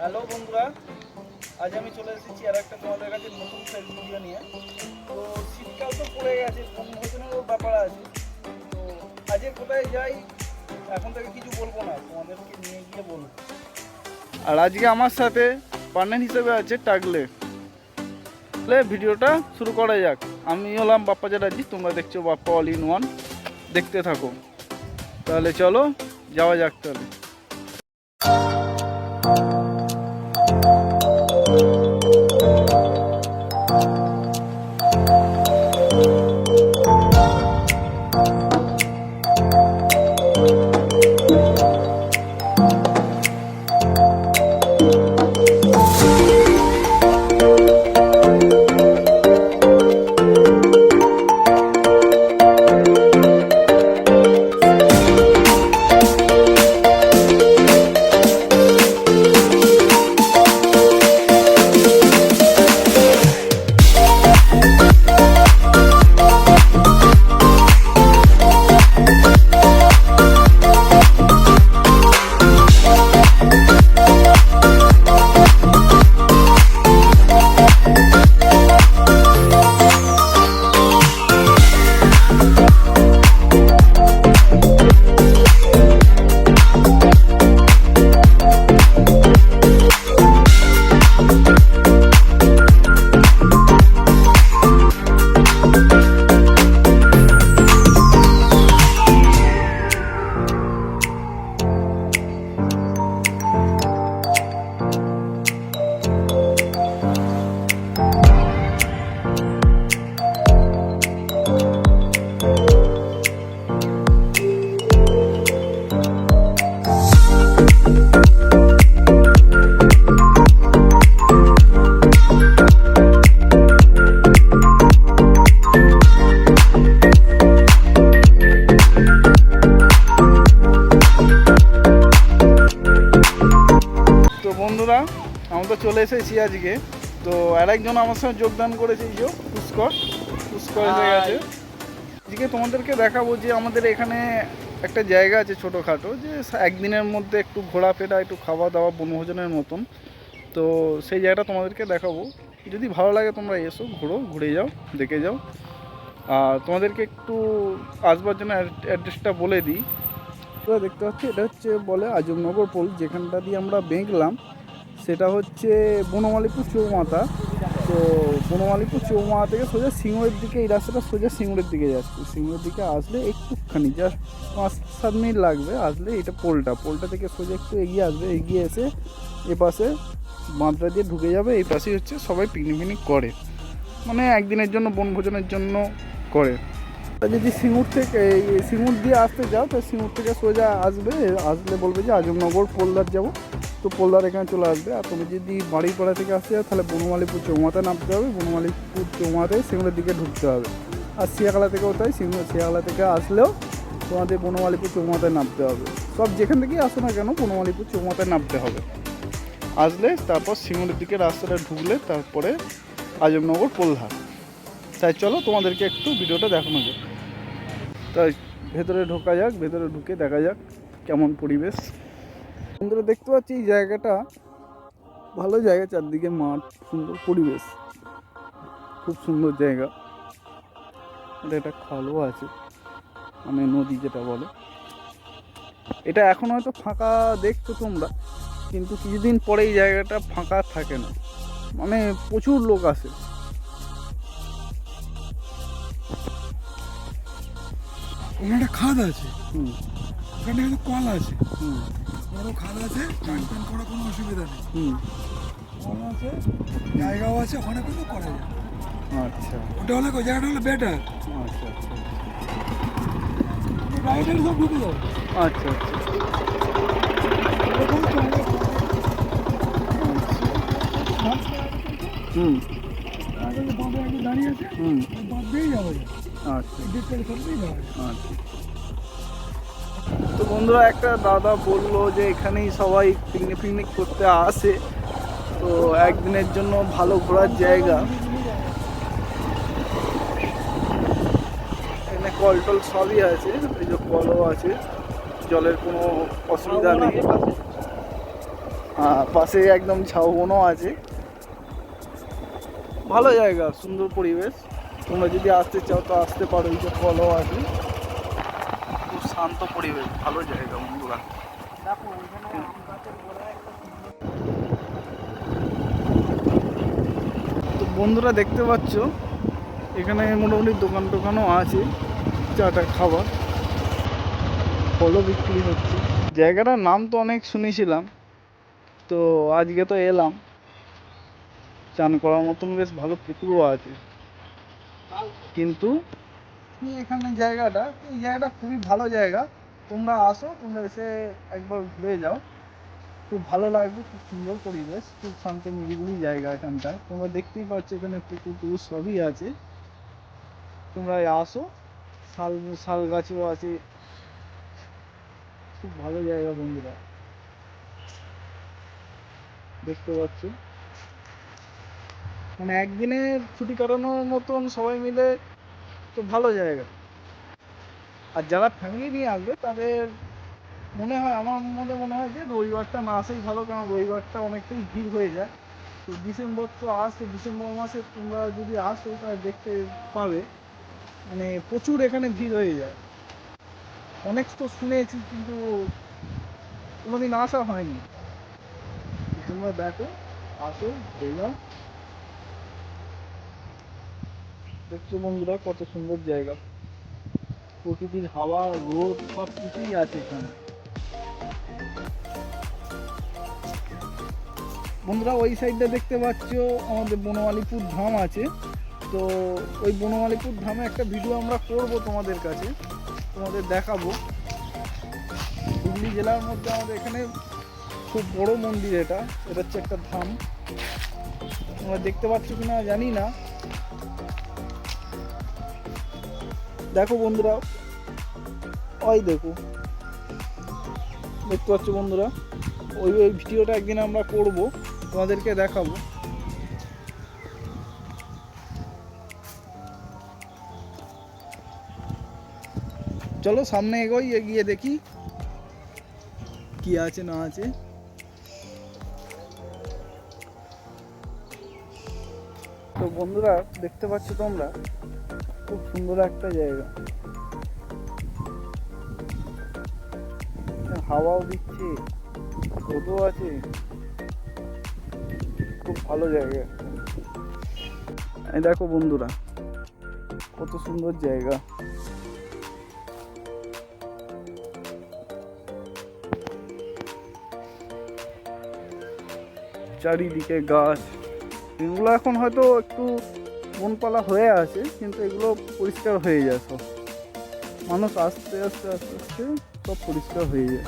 Hello বন্ধুরা, আজ আমি চলে এসেছি আর একটা তোমাদের কাছে নতুন ফেস ভিডিও নিয়ে। তো শীতকাল তো পড়ে গেছে বনভোজনেরও ব্যাপার আছে। তো আজকে কোথায় যাই, এখন থেকে কিছু বলব না, তোমাদেরকে নিয়ে গিয়ে বলব। আর আজকে আমার সাথে পার্টনার হিসেবে আছে টাগলে ভিডিওটা শুরু করা যাক। আমি হলাম বাপ্পা চ্যাটার্জি, তোমরা দেখছ বাপ্পা অল ইন ওয়ান দেখতে থাকো। তাহলে চলো, যাওয়া যাক তাহলে। বন্ধুরা আমরা তো চলে এসেছি আজকে। তো আর একজন আমার সঙ্গে যোগদান করেছে এই যে পুষ্কর। পুষ্কর এসে গেছে। আজকে তোমাদেরকে দেখাবো যে আমাদের এখানে একটা জায়গা আছে ছোটোখাটো যে একদিনের মধ্যে একটু ঘোরাফেরা একটু খাওয়া দাওয়া বনভোজনের মতন। তো সেই জায়গাটা তোমাদেরকে দেখাবো। যদি ভালো লাগে তোমরা এসো ঘোরো ঘুরে যাও দেখে যাও। আর তোমাদেরকে একটু আসবার জন্য অ্যাড্রেসটা বলে দিই। তোরা দেখতে পাচ্ছি এটা হচ্ছে বলে আজমনগর পোল যেখানটা দিয়ে আমরা বেঁকলাম। সেটা হচ্ছে বনমালীপুর চৌমাথা। তো বনমালীপুর চৌমাথা থেকে সোজা সিঙ্গুরের দিকে, এই রাস্তাটা সোজা সিঙ্গুরের দিকে যাচ্ছে। সিঙ্গুরের দিকে আসলে একটুখানি জাস্ট পাঁচ, সাত মিনিট লাগবে। আসলে এটা পোলটা পোলটা থেকে সোজা একটু এগিয়ে আসবে। এগিয়ে এসে এপাশে বাঁধটা দিয়ে ঢুকে যাবে। এই পাশেই হচ্ছে সবাই পিকনিক ফিকনিক করে। মানে একদিনের জন্য, বনভোজনের জন্য করে। যদি সিঙ্গুর থেকে সিঙ্গুর দিয়ে আসতে যাও, তো সিঙ্গুর থেকে সোজা আসবে। আসলে বলবে যে আজমনগর, পোলদার যাব। তো পোলদার এখানে চলে আসবে। আর তুমি যদি বাড়িপাড়া থেকে আসতে যাও তাহলে বনমালীপুর চৌমাতে নামতে হবে। বনমালীপুর চৌমাতে সিঙ্গুরের দিকে ঢুকতে হবে। আর শিয়াখালা থেকেও তাই শিয়াখালা থেকে আসলেও তোমাদের বনমালীপুর চৌমাতে নামতে হবে। সব যেখান থেকেই আসো না কেন, বনমালীপুর চৌমাতে নামতে হবে। আসলে তারপর সিঙ্গুরের দিকে রাস্তাটা ঢুকলে তারপরে আজমনগর পোলধার তাই চলো তোমাদেরকে একটু ভিডিওটা দেখানো যাক। তাই ভেতরে ঢোকা যাক, ভেতরে ঢুকে দেখা যাক কেমন পরিবেশ। বন্ধুরা দেখতে পাচ্ছি এই জায়গাটা ভালো জায়গা চারদিকে মাঠ সুন্দর পরিবেশ। খুব সুন্দর জায়গা। এটা একটা খালও আছে মানে নদী যেটা বলে। এটা এখন হয়তো ফাঁকা দেখছ তোমরা কিন্তু কিছুদিন পরে এই জায়গাটা ফাঁকা থাকে না। মানে প্রচুর লোক আসে। ওখানে একটা খাদ আছে। হুম। ওখানে কিন্তু কল আছে। হুম। বড় খাদ আছে চান টান করার কোনো অসুবিধা নেই। হুম। কল আছে জায়গাও আছে ওখানে কিন্তু করা যায়। আচ্ছা। ওটা হলে জায়গাটা হলে বেটার আচ্ছা আচ্ছা। রাইডার সব ঢুকে যাবে। আচ্ছা আচ্ছা। হুম। দাঁড়িয়ে আছে হুম। বাঁধ দিয়েই যাওয়া যায়। আচ্ছা। সব দিয়েই যাওয়া যায়। আচ্ছা। তো বন্ধুরা, একটা দাদা বলল যে এখানেই সবাই পিকনিক ফিকনিক করতে আসে। তো একদিনের জন্য ভালো ঘোরার জায়গা। এখানে কল টল সবই আছে, এই যে কলও আছে। জলের কোনো অসুবিধা নেই। পাশে একদম ঝাউবনও আছে। ভালো জায়গা, সুন্দর পরিবেশ। তোমরা যদি আসতে চাও তো আসতে পারো, এই যে কলও আছে। শান্ত পরিবেশ ভালো জায়গা বন্ধুরা। তো বন্ধুরা দেখতে পাচ্ছ এখানে মোটামুটি দোকান টোকানও আছে চাটা খাবার ফলও বিক্রি হচ্ছে। জায়গাটার নাম তো অনেক শুনেছিলাম তো আজকে তো এলাম। চান করার মতন বেশ ভালো পুকুরও আছে। কিন্তু এখানে জায়গাটা, এই জায়গাটা খুবই ভালো জায়গা। তোমরা আসো, তোমরা এসে একবার ঘুরে যাও। খুব ভালো লাগবে, খুব সুন্দর পরিবেশ, খুব শান্ত নিরিবিলি জায়গা এখানটায়। তোমরা দেখতেই পাচ্ছ এখানে পুকুর টুকুর সবই আছে। তোমরা আসো, শাল শাল গাছও আছে। খুব ভালো জায়গা বন্ধুরা। দেখতে পাচ্ছ? মানে একদিনের ছুটি কাটানোর মতন সবাই মিলে তো ভালো জায়গা। আর যারা ফ্যামিলি নিয়ে আসবে, তাদের মনে হয়, আমার মনে মনে হয় যে রবিবারটা না আসাই ভালো, কারণ রবিবারটা অনেকটাই ভিড় হয়ে যায়। তো ডিসেম্বর তো আসছে, ডিসেম্বর মাসে তোমরা যদি আসো, তাহলে দেখতে পাবে। মানে প্রচুর এখানে ভিড় হয়ে যায়। অনেক তো শুনেছি, কিন্তু কোনোদিন আসা হয়নি। তোমরা দেখো, আসো দেখলাম দেখছ বন্ধুরা, কত সুন্দর জায়গা। প্রকৃতির হাওয়া, রোদ সব কিছুই আছে এখানে। বন্ধুরা, ওই সাইডটা দেখতে পাচ্ছ, আমাদের বনমালীপুর ধাম আছে। তো ওই বনমালীপুর ধামে একটা ভিডিও আমরা করব তোমাদের কাছে, তোমাদের দেখাবো। হুগলি জেলার মধ্যে আমাদের এখানে খুব বড় মন্দির এটা এটা হচ্ছে একটা ধাম। তোমরা দেখতে পাচ্ছ কিনা জানি না। দেখো বন্ধুরা। ওই দেখো। দেখতে পাচ্ছ বন্ধুরা? ওই ওই ভিডিওটা একদিন আমরা করব। তোমাদেরকে দেখাবো। চলো সামনে এগোই, এগিয়ে দেখি কি আছে, না আছে। তো বন্ধুরা, দেখতে পাচ্ছ তোমরা? খুব সুন্দর একটা জায়গা। হাওয়াও দিচ্ছে, রোদও আছে। খুব ভালো জায়গা। এই দেখো বন্ধুরা, কত সুন্দর জায়গা। চারিদিকে গাছ। এগুলো এখন হয়তো একটু বনপালা হয়ে আছে, কিন্তু এগুলো পরিষ্কার হয়ে যায় সব। মানুষ আস্তে আস্তে আস্তে আস্তে সব পরিষ্কার হয়ে যায়।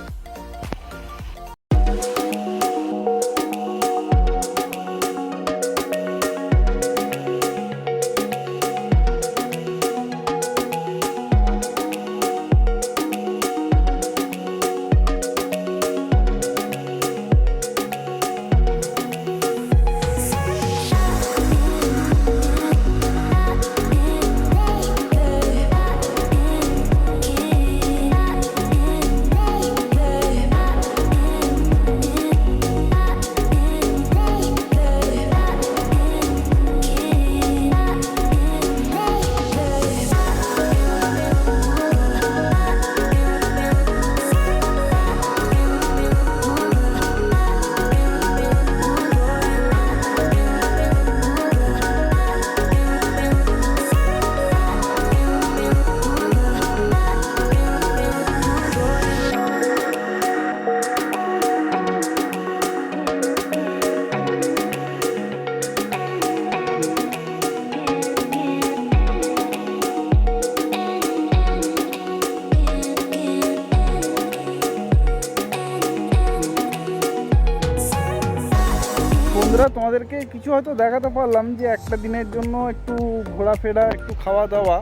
তোমাদেরকে কিছু হয়তো দেখাতে পারলাম যে একটা দিনের জন্য একটু ঘোরাফেরা, একটু খাওয়া দাওয়া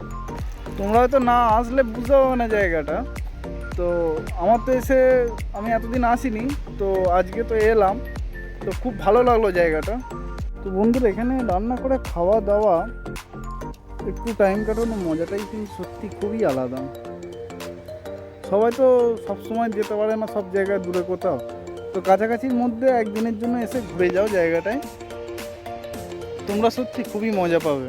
তোমরা হয়তো না আসলে বুঝতে পারবে না জায়গাটা। তো আমার তো এসে আমি এতদিন আসিনি, তো আজকে তো এলাম। তো খুব ভালো লাগল জায়গাটা। তো বন্ধুরা, এখানে রান্না করে খাওয়া দাওয়া একটু টাইম কাটানোর মজাটাই কিন্তু সত্যি খুবই আলাদা। সবাই তো সব সময় যেতে পারে না সব জায়গায়, দূরে কোথাও। তো কাছাকাছির মধ্যে একদিনের জন্য এসে ঘুরে যাও জায়গাটায়। তোমরা সত্যি খুবই মজা পাবে।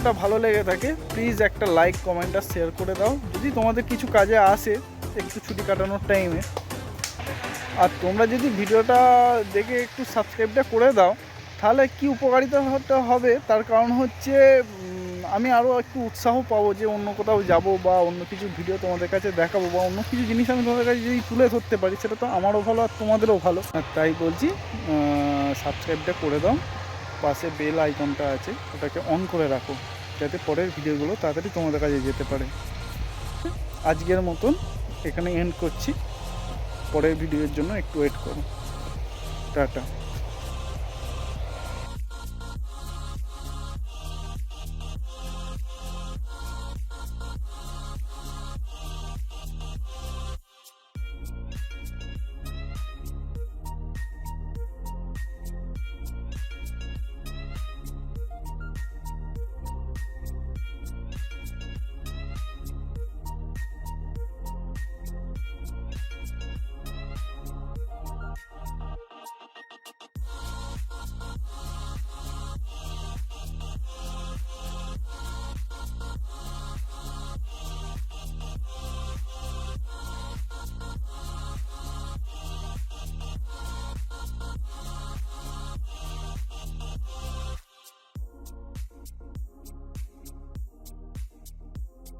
ভিডিওটা ভালো লেগে থাকে প্লিজ একটা লাইক কমেন্ট আর শেয়ার করে দাও। যদি তোমাদের কিছু কাজে আসে, একটু ছুটি কাটানোর টাইমে আর তোমরা যদি ভিডিওটা দেখে একটু সাবস্ক্রাইবটা করে দাও, তাহলে কি উপকারিতা হবে? তার কারণ হচ্ছে আমি আরও একটু উৎসাহ পাবো যে অন্য কোথাও যাব বা অন্য কিছু ভিডিও তোমাদের কাছে দেখাবো বা অন্য কিছু জিনিস আমি তোমাদের কাছে যদি তুলে ধরতে পারি, সেটা তো আমারও ভালো আর তোমাদেরও ভালো। তাই বলছি সাবস্ক্রাইবটা করে দাও। পাশে বেল আইকনটা আছে, ওটাকে অন করে রাখো, যাতে পরের ভিডিওগুলো তাড়াতাড়ি তোমাদের কাছে যেতে পারে। আজকের মতন এখানে এন্ড করছি। পরের ভিডিওর জন্য একটু ওয়েট করো। টাটা।